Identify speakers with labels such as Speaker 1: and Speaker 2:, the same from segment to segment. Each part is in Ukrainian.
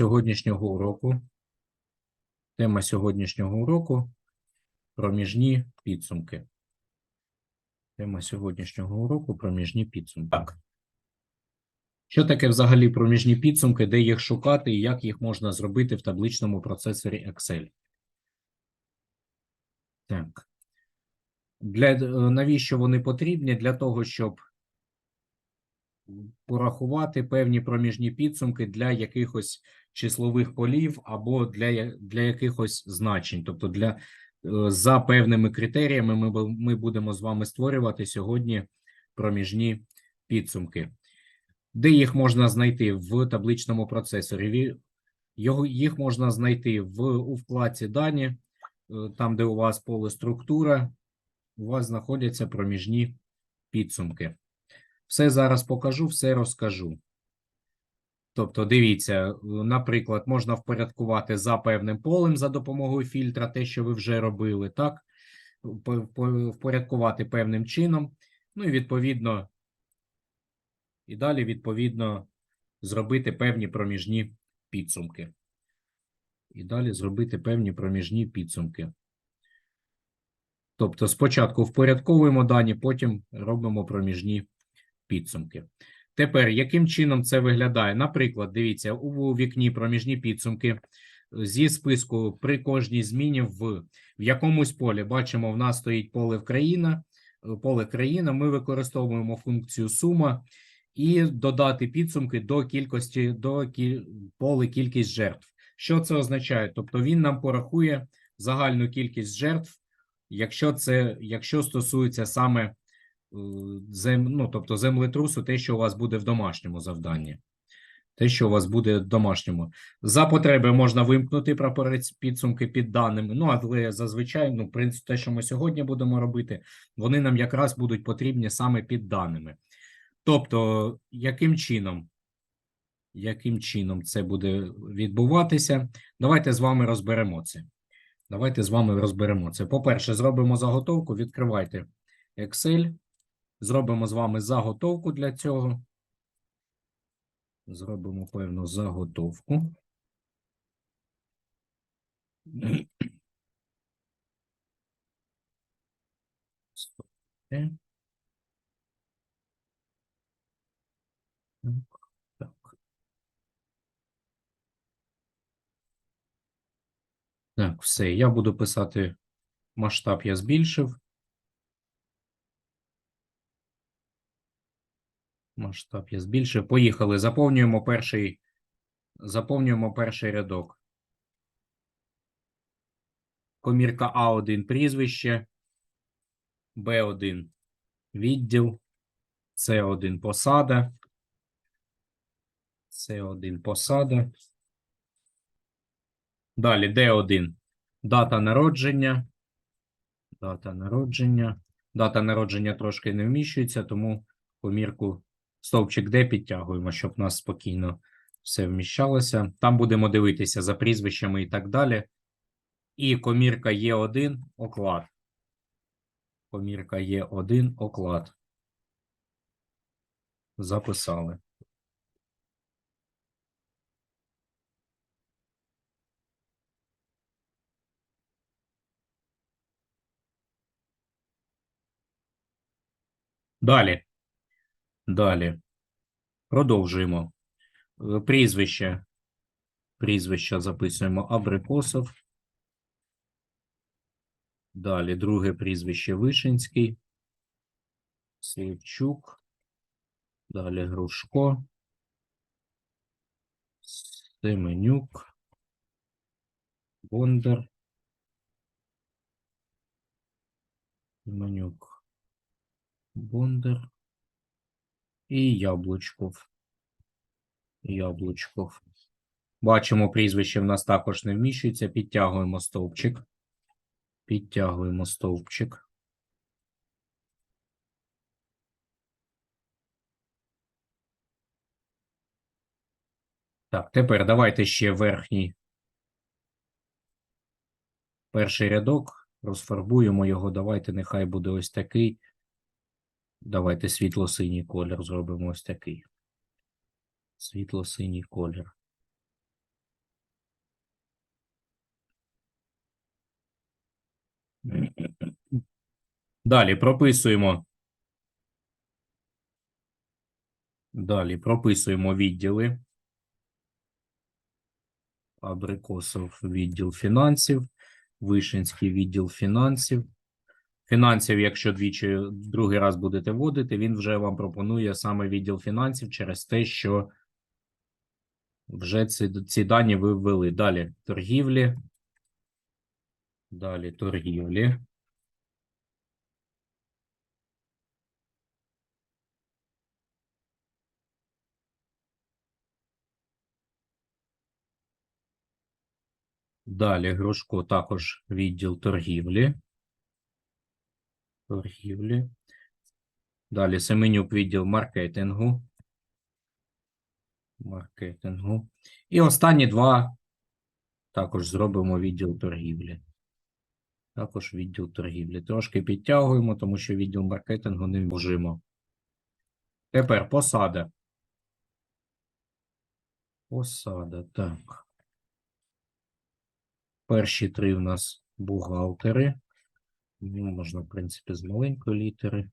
Speaker 1: сьогоднішнього уроку. Тема сьогоднішнього уроку проміжні підсумки. Тема сьогоднішнього уроку проміжні підсумки. Так. Що таке взагалі проміжні підсумки, де їх шукати і як їх можна зробити в табличному процесорі Excel? Так. Для, е, навіщо вони потрібні? Для того, щоб порахувати певні проміжні підсумки для якихось числових полів або для, для якихось значень. Тобто, для, е, за певними критеріями ми, ми будемо з вами створювати сьогодні проміжні підсумки. Де їх можна знайти в табличному процесорі? Його, їх можна знайти в, у вкладці дані, е, там, де у вас поле структура, у вас знаходяться проміжні підсумки. Все зараз покажу, все розкажу. Тобто, дивіться, е, наприклад, можна впорядкувати за певним полем за допомогою фільтра, те, що ви вже робили, так? По- по- Впорядкувати певним чином. Ну і відповідно, і далі, відповідно, зробити певні проміжні підсумки. І далі зробити певні проміжні підсумки. Тобто, спочатку впорядковуємо дані, потім робимо проміжні підсумки. Тепер, яким чином це виглядає? Наприклад, дивіться, у вікні проміжні підсумки е, зі списку при кожній зміні в, в якомусь полі. Бачимо, в нас стоїть поле країна, е, поле країна. Ми використовуємо функцію сума і додати підсумки до кількості до кі- поле кількість жертв. Що це означає? Тобто він нам порахує загальну кількість жертв, якщо це якщо стосується саме зем, ну, тобто землетрусу, те, що у вас буде в домашньому завданні. Те, що у вас буде в домашньому. За потреби можна вимкнути прапорець підсумки під даними. Ну, але зазвичай, ну, принципі, те, що ми сьогодні будемо робити, вони нам якраз будуть потрібні саме під даними. Тобто, яким чином? Яким чином це буде відбуватися? Давайте з вами розберемо це. Давайте з вами розберемо це. По-перше, зробимо заготовку. Відкривайте Excel. Зробимо з вами заготовку для цього. Зробимо певну заготовку. Так. Так, все. Я буду писати масштаб, я збільшив. Масштаб я збільшив. Поїхали. Заповнюємо перший, заповнюємо перший рядок. Комірка А1 прізвище, Б1 відділ, С1 посада, С1 посада. Далі Д1 дата народження. Дата народження. Дата народження трошки не вміщується, тому комірку стовпчик Д підтягуємо, щоб у нас спокійно все вміщалося. Там будемо дивитися за прізвищами і так далі. І комірка Є1 оклад. Комірка Є1 оклад. Записали. Далі. Далі. Продовжуємо. Е, Прізвище. Прізвище записуємо Абрикосов. Далі друге прізвище Вишинський. Сливчук. Далі Грушко. Семенюк. Бондар. Семенюк. Бондар. І Яблучков. Яблучков. Бачимо, прізвище в нас також не вміщується. Підтягуємо стовпчик. Підтягуємо стовпчик. Так, тепер давайте ще верхній перший рядок. Розфарбуємо його. Давайте, нехай буде ось такий. Давайте світло-синій колір зробимо ось такий. Світло-синій колір. Далі прописуємо. Далі прописуємо відділи. Абрикосов відділ фінансів, Вишинський відділ фінансів. Фінансів, якщо двічі другий раз будете вводити, він вже вам пропонує саме відділ фінансів через те, що вже ці, ці дані ви ввели. Далі торгівлі. Далі торгівлі. Далі Грушко також відділ торгівлі. Торгівлі. Далі Семенюк відділ маркетингу. Маркетингу. І останні два також зробимо відділ торгівлі. Також відділ торгівлі. Трошки підтягуємо, тому що відділ маркетингу не можемо. Тепер посада. Посада, так. Перші три в нас бухгалтери. Ну, можна, в принципі, з маленької літери.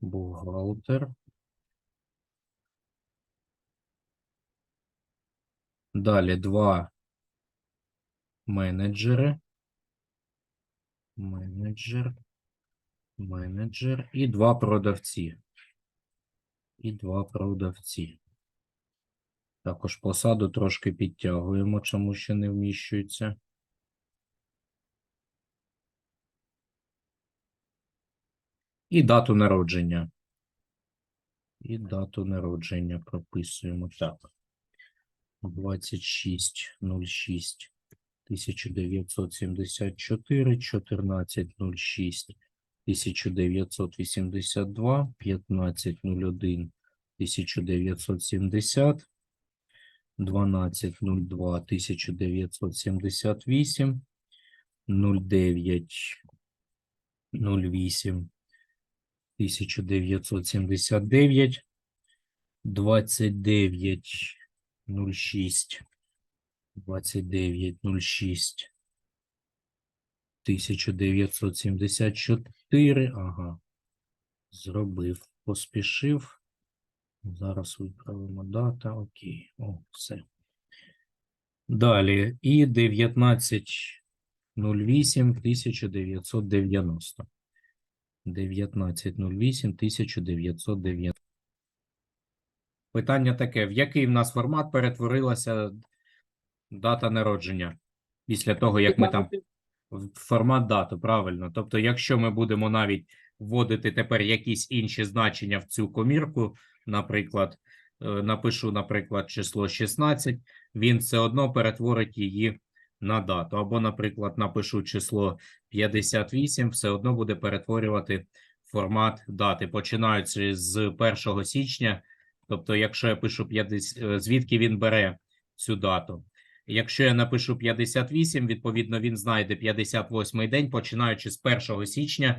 Speaker 1: Бухгалтер. Далі два менеджери. Менеджер. Менеджер. І два продавці. І два продавці. Також посаду трошки підтягуємо, чому ще не вміщується. І дату народження. І дату народження прописуємо так. 26.06 1974, 14.06 1982, 15.01 1970, 12.02 1978, 09 08 1979, 29 06 29 06 1974. Ага. Зробив, поспішив. Зараз виправимо дата. Окей. О, все. Далі. І 19 08 1990. 1908 1990. Питання таке: в який в нас формат перетворилася дата народження після того, як ми там формат дату, правильно. Тобто, якщо ми будемо навіть вводити тепер якісь інші значення в цю комірку, наприклад, е, напишу, наприклад, число 16, він все одно перетворить її на дату. Або, наприклад, напишу число 58, все одно буде перетворювати формат дати, починаючи з 1 січня. Тобто, якщо я пишу 50, е, звідки він бере цю дату? Якщо я напишу 58, відповідно, він знайде 58 день, починаючи з 1 січня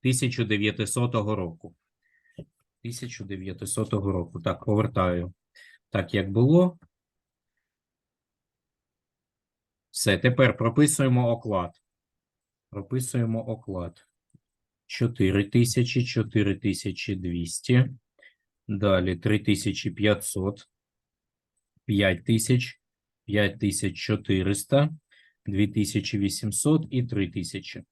Speaker 1: 1900 року. 1900 року. Так, повертаю. Так, як було. Все, тепер прописуємо оклад. Прописуємо оклад. 4000, 4200. Далі 3500. 5000. 5400, 2800 і 3000.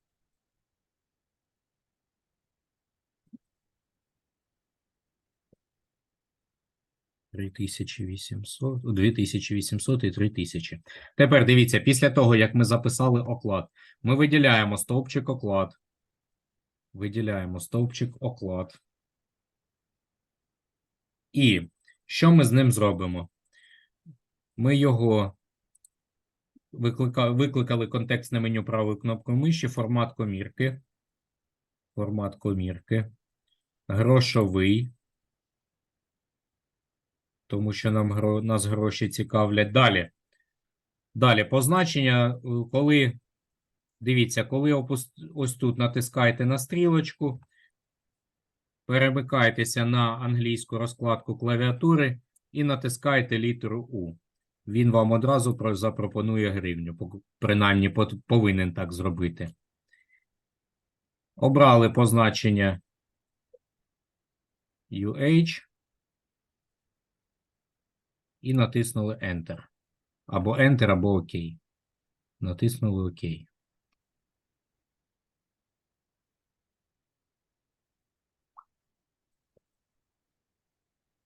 Speaker 1: Три тисячі вісімсот, дві тисячі вісімсот і три тисячі. Тепер дивіться, після того, як ми записали оклад, ми виділяємо стовпчик оклад. Виділяємо стовпчик оклад. І що ми з ним зробимо? Ми його виклика... викликали контекстне меню правою кнопкою миші, формат комірки. Формат комірки. Грошовий. Тому що нам нас гроші цікавлять. Далі. Далі позначення, е, коли, дивіться, коли ось тут натискаєте на стрілочку, перемикайтеся на англійську розкладку клавіатури і натискаєте літеру У він вам одразу запропонує гривню. Принаймні повинен так зробити. Обрали позначення UH і натиснули Enter. Або Enter, або ОК. Натиснули ОК.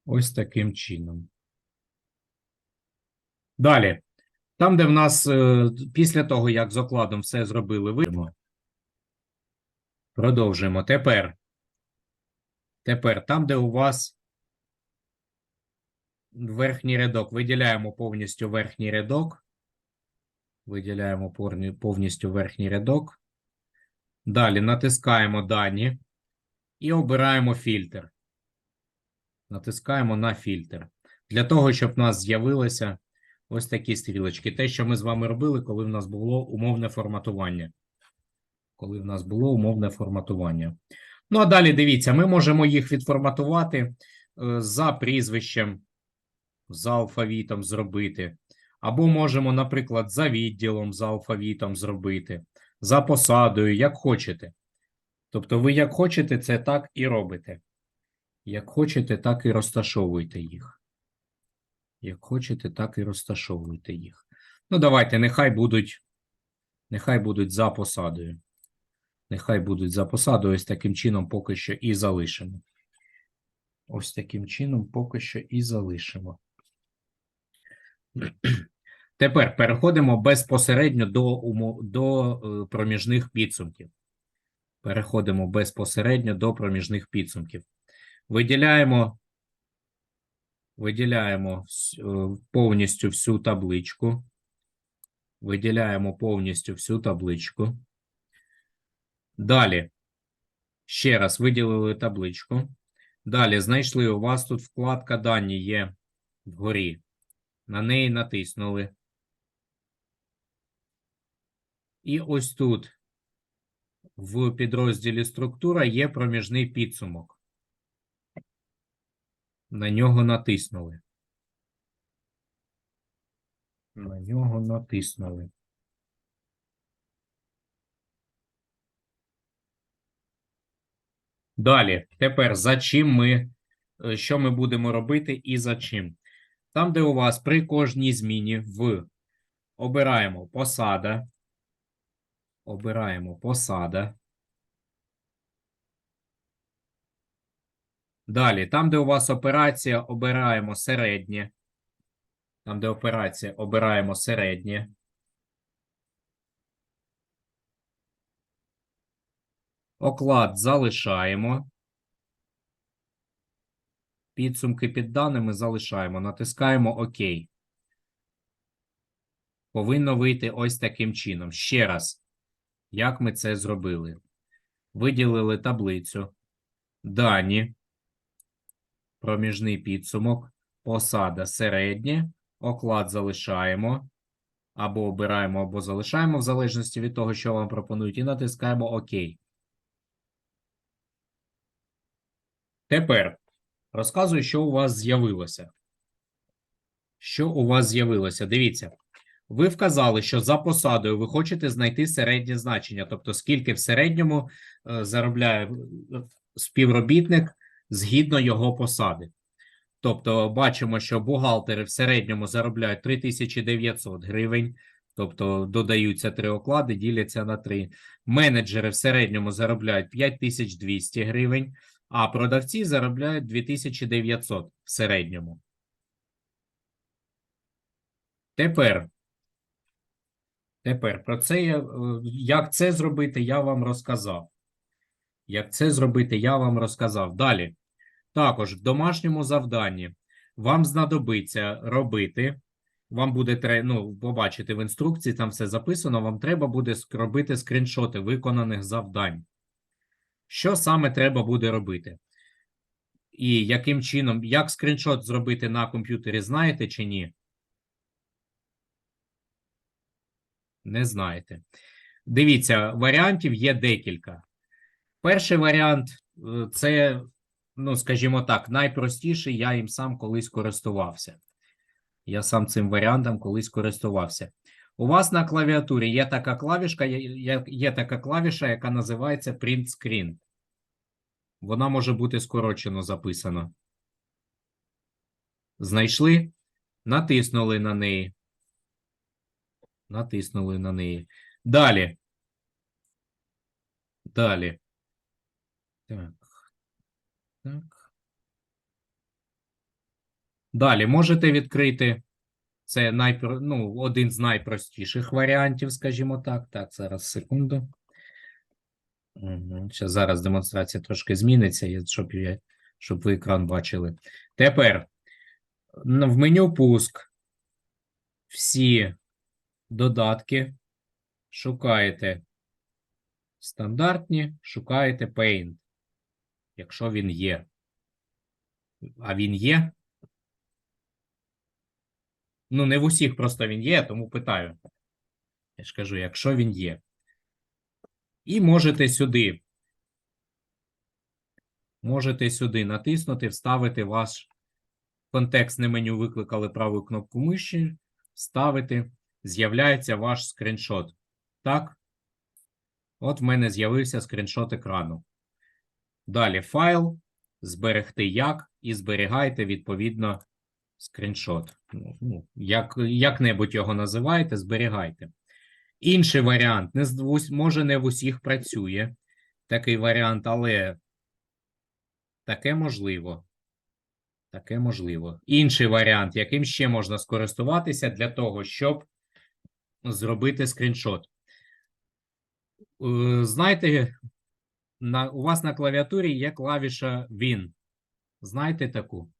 Speaker 1: Ось таким чином. Далі. Там, де в нас е, після того, як з окладом все зробили, видимо. Продовжуємо. Тепер. Тепер, там, де у вас верхній рядок, виділяємо повністю верхній рядок. Виділяємо повністю верхній рядок. Далі натискаємо дані і обираємо фільтр. Натискаємо на фільтр. Для того, щоб в нас з'явилися ось такі стрілочки. Те, що ми з вами робили, коли в нас було умовне форматування. Коли в нас було умовне форматування. Ну, а далі дивіться, ми можемо їх відформатувати е, за прізвищем, за алфавітом зробити. Або можемо, наприклад, за відділом, за алфавітом зробити, за посадою, як хочете. Тобто, ви як хочете, це так і робите. Як хочете, так і розташовуйте їх. Як хочете, так і розташовуйте їх. Ну, давайте, нехай будуть, нехай будуть за посадою. Нехай будуть за посадою. Ось таким чином поки що і залишимо. Ось таким чином поки що і залишимо. Тепер переходимо безпосередньо до, до е, проміжних підсумків. Переходимо безпосередньо до проміжних підсумків. Виділяємо, виділяємо е, повністю всю табличку. Виділяємо повністю всю табличку. Далі. Ще раз виділили табличку. Далі знайшли, у вас тут вкладка дані є вгорі. На неї натиснули. І ось тут в підрозділі структура є проміжний підсумок. На нього натиснули. На нього натиснули. Далі, тепер за чим ми, е, що ми будемо робити і за чим. Там, де у вас при кожній зміні в обираємо посада, обираємо посада. Далі, там, де у вас операція, обираємо середнє. Там, де операція, обираємо середнє. Оклад залишаємо. Підсумки під даними залишаємо. Натискаємо ОК. Повинно вийти ось таким чином. Ще раз, як ми це зробили? Виділили таблицю. Дані. Проміжний підсумок. Посада середнє. Оклад залишаємо. Або обираємо, або залишаємо, в залежності від того, що вам пропонують, і натискаємо ОК. Тепер розказую, що у вас з'явилося. Що у вас з'явилося? Дивіться, ви вказали, що за посадою ви хочете знайти середнє значення, тобто скільки в середньому е, заробляє е, співробітник згідно його посади. Тобто, бачимо, що бухгалтери в середньому заробляють 3900 гривень, тобто додаються три оклади, діляться на три. Менеджери в середньому заробляють 5200 гривень а продавці заробляють 2900 в середньому. Тепер, тепер про це я, е, як це зробити, я вам розказав. Як це зробити, я вам розказав. Далі. Також в домашньому завданні вам знадобиться робити. Вам буде тре- ну, побачити в інструкції, там все записано. Вам треба буде робити скріншоти виконаних завдань. Що саме треба буде робити? І яким чином, як скріншот зробити на комп'ютері, знаєте чи ні? Не знаєте. Дивіться, варіантів є декілька. Перший варіант е, це, ну, скажімо так, найпростіший, я їм сам колись користувався. Я сам цим варіантом колись користувався. У вас на клавіатурі є така клавішка, є, є, така клавіша, яка називається Print Screen. Вона може бути скорочено записана. Знайшли? Натиснули на неї. Натиснули на неї. Далі. Далі. Так. Так. Далі можете відкрити. Це найпро... ну, один з найпростіших варіантів, скажімо так. Так, зараз секунду. Угу. Зараз демонстрація трошки зміниться, щоб, я... щоб ви екран бачили. Тепер в меню пуск всі додатки шукаєте стандартні, шукаєте Paint, якщо він є. А він є? Ну, не в усіх просто він є, тому питаю. Я ж кажу, якщо він є. І можете сюди. Можете сюди натиснути, вставити ваш контекстне меню, викликали праву кнопку миші, вставити, з'являється ваш скріншот. Так? От в мене з'явився скріншот екрану. Далі файл, зберегти як, і зберігайте відповідно скріншот. Ну, як, як-небудь його називаєте, зберігайте. Інший варіант, не може не в усіх працює такий варіант, але таке можливо. Таке можливо. Інший варіант, яким ще можна скористуватися для того, щоб зробити скріншот. Е, Знаєте, на, у вас на клавіатурі є клавіша Win. Знаєте таку?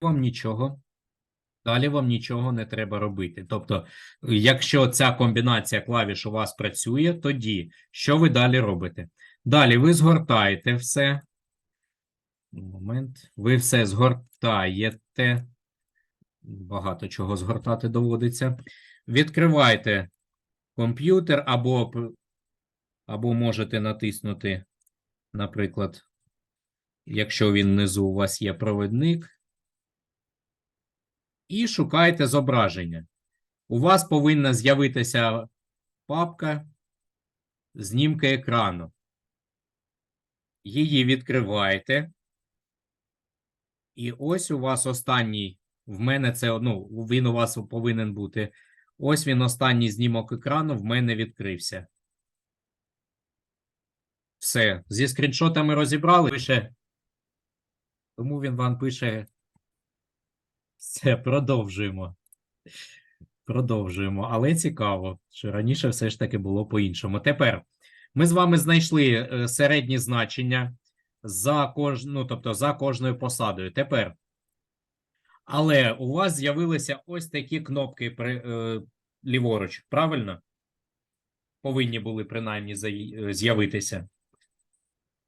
Speaker 1: Вам нічого. Далі вам нічого не треба робити. Тобто, якщо ця комбінація клавіш у вас працює, тоді що ви далі робите? Далі ви згортаєте все. Момент. Ви все згортаєте. Багато чого згортати доводиться. Відкривайте комп'ютер або, або можете натиснути, наприклад, якщо він внизу у вас є провідник. І шукайте зображення. У вас повинна з'явитися папка знімки екрану. Її відкриваєте. І ось у вас останній. В мене це, ну, він у вас повинен бути. Ось він останній знімок екрану в мене відкрився. Все. Зі скріншотами розібрали. Пише. Тому він вам пише. Все, продовжуємо. Продовжуємо. Але цікаво, що раніше все ж таки було по-іншому. Тепер ми з вами знайшли е, середні значення за кож... ну, тобто за кожною посадою. Тепер. Але у вас з'явилися ось такі кнопки при, е, ліворуч, правильно? Повинні були принаймні е, з'явитися.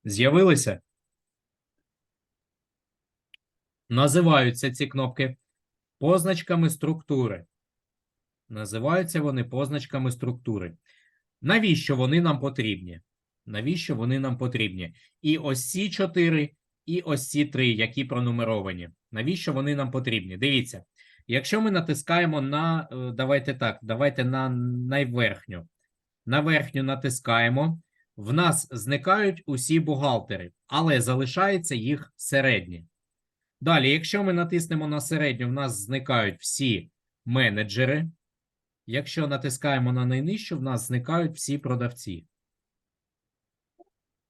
Speaker 1: З'явилися? Називаються ці кнопки позначками структури. Називаються вони позначками структури. Навіщо вони нам потрібні? Навіщо вони нам потрібні? І ось ці чотири, і ось ці три, які пронумеровані. Навіщо вони нам потрібні? Дивіться, якщо ми натискаємо на, е, давайте так, давайте на найверхню. На верхню натискаємо, в нас зникають усі бухгалтери, але залишається їх середні. Далі, якщо ми натиснемо на середню, в нас зникають всі менеджери. Якщо натискаємо на найнижчу, в нас зникають всі продавці.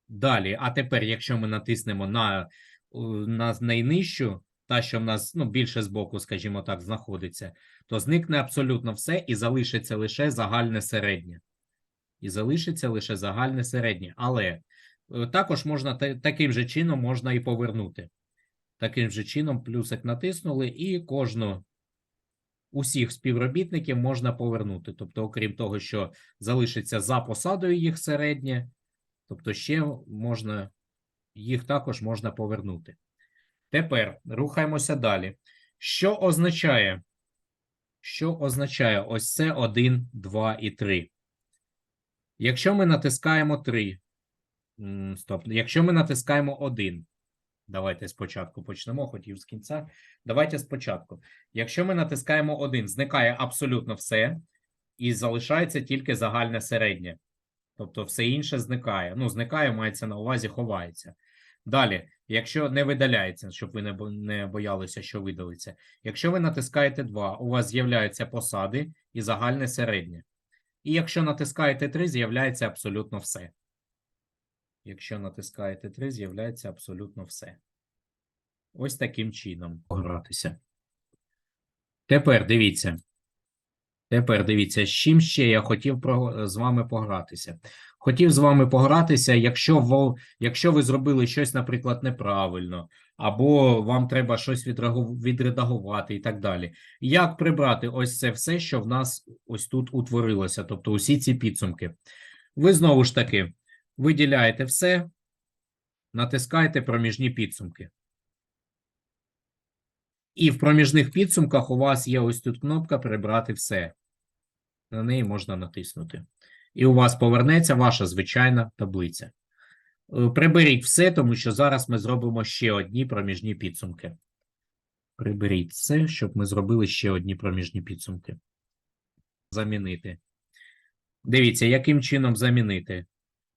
Speaker 1: Далі, а тепер, якщо ми натиснемо на, е, на найнижчу, та, що в нас ну, більше збоку, скажімо так, знаходиться, то зникне абсолютно все і залишиться лише загальне середнє. І залишиться лише загальне середнє. Але е, також можна таким же чином можна і повернути. Таким же чином, плюсик натиснули, і кожну усіх співробітників можна повернути. Тобто, окрім того, що залишиться за посадою їх середнє, тобто ще можна їх також можна повернути. Тепер рухаємося далі. Що означає? Що означає ось це 1, 2 і 3? Якщо ми натискаємо 3, стоп, якщо ми натискаємо 1, Давайте спочатку почнемо, хотів з кінця. Давайте спочатку. Якщо ми натискаємо один, зникає абсолютно все, і залишається тільки загальне середнє. Тобто все інше зникає. Ну, зникає, мається на увазі, ховається. Далі, якщо не видаляється, щоб ви не, боялися, що видалиться. Якщо ви натискаєте 2, у вас з'являються посади і загальне середнє. І якщо натискаєте 3, з'являється абсолютно все. Якщо натискаєте 3, з'являється абсолютно все. Ось таким чином погратися. Тепер дивіться. Тепер дивіться, з чим ще я хотів з вами погратися. Хотів з вами погратися, якщо, во, якщо ви зробили щось, наприклад, неправильно, або вам треба щось відредагувати і так далі. Як прибрати ось це все, що в нас ось тут утворилося, тобто усі ці підсумки. Ви знову ж таки виділяєте все, натискаєте проміжні підсумки. І в проміжних підсумках у вас є ось тут кнопка Прибрати все. На неї можна натиснути. І у вас повернеться ваша звичайна таблиця. Е, Приберіть все, тому що зараз ми зробимо ще одні проміжні підсумки. Приберіть все, щоб ми зробили ще одні проміжні підсумки. Замінити. Дивіться, яким чином замінити.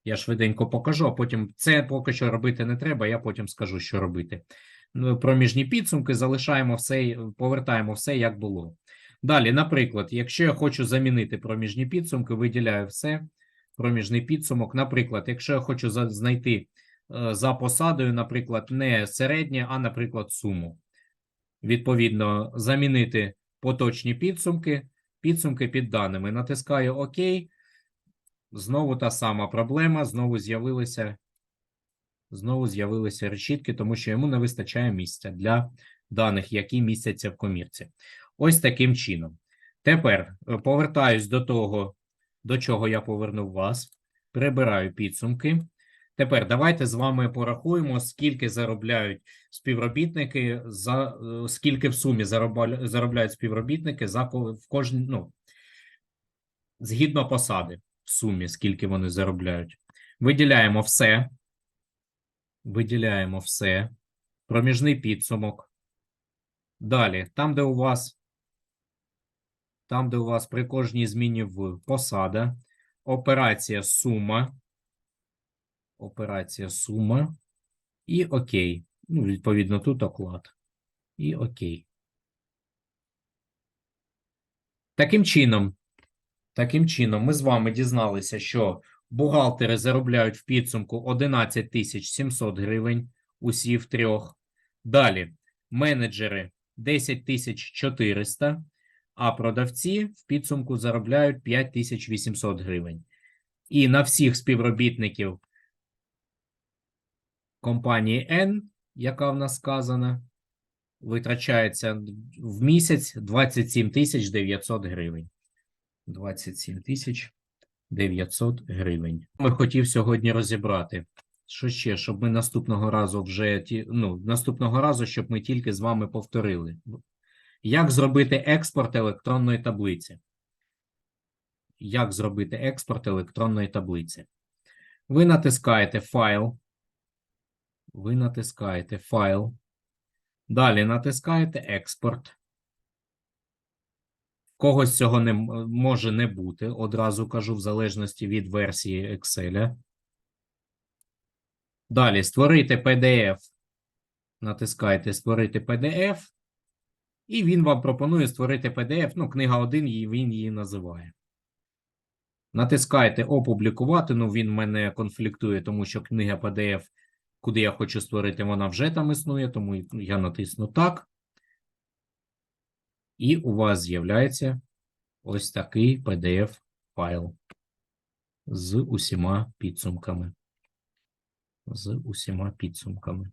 Speaker 1: Я швиденько покажу, а потім це поки що робити не треба, я потім скажу, що робити. Ну, Проміжні підсумки залишаємо все, повертаємо все, як було. Далі, наприклад, якщо я хочу замінити проміжні підсумки, виділяю все. Проміжний підсумок. Наприклад, якщо я хочу знайти е, за посадою, наприклад, не середнє, а, наприклад, суму. Відповідно, замінити поточні підсумки, підсумки під даними. Натискаю ОК. Знову та сама проблема, знову з'явилися знову з'явилися решітки, тому що йому не вистачає місця для даних, які містяться в комірці. Ось таким чином. Тепер е, повертаюсь до того, до чого я повернув вас. Прибираю підсумки. Тепер давайте з вами порахуємо, скільки заробляють співробітники за е, скільки в сумі заробляють співробітники за в кожній, ну, згідно посади в сумі, скільки вони заробляють. Виділяємо все. Виділяємо все. Проміжний підсумок. Далі, там, де у вас, там, де у вас при кожній зміні в посада, операція сума. Операція сума. І окей. Ну, відповідно, тут оклад. І окей. Таким чином, таким чином, ми з вами дізналися, що бухгалтери заробляють в підсумку 11 тисяч 700 гривень усі в трьох. Далі менеджери 10 тисяч 400, а продавці в підсумку заробляють 5 тисяч 800 гривень. І на всіх співробітників компанії N, яка в нас сказана, витрачається в місяць 27 тисяч 900 гривень. 27 тисяч 900 гривень. Ми хотів сьогодні розібрати. Що ще, щоб ми наступного разу вже ну, наступного разу, щоб ми тільки з вами повторили. Як зробити експорт електронної таблиці? Як зробити експорт електронної таблиці? Ви натискаєте файл. Ви натискаєте файл. Далі натискаєте експорт. Когось цього не може не бути, одразу кажу, в залежності від версії Excel. Далі створити PDF. Натискаєте Створити PDF. І він вам пропонує створити PDF. Ну, книга 1, він її називає. Натискаєте Опублікувати. Ну, він в мене конфліктує, тому що книга PDF, куди я хочу створити, вона вже там існує, тому я натисну так. І у вас з'являється ось такий PDF-файл з усіма підсумками. З усіма підсумками.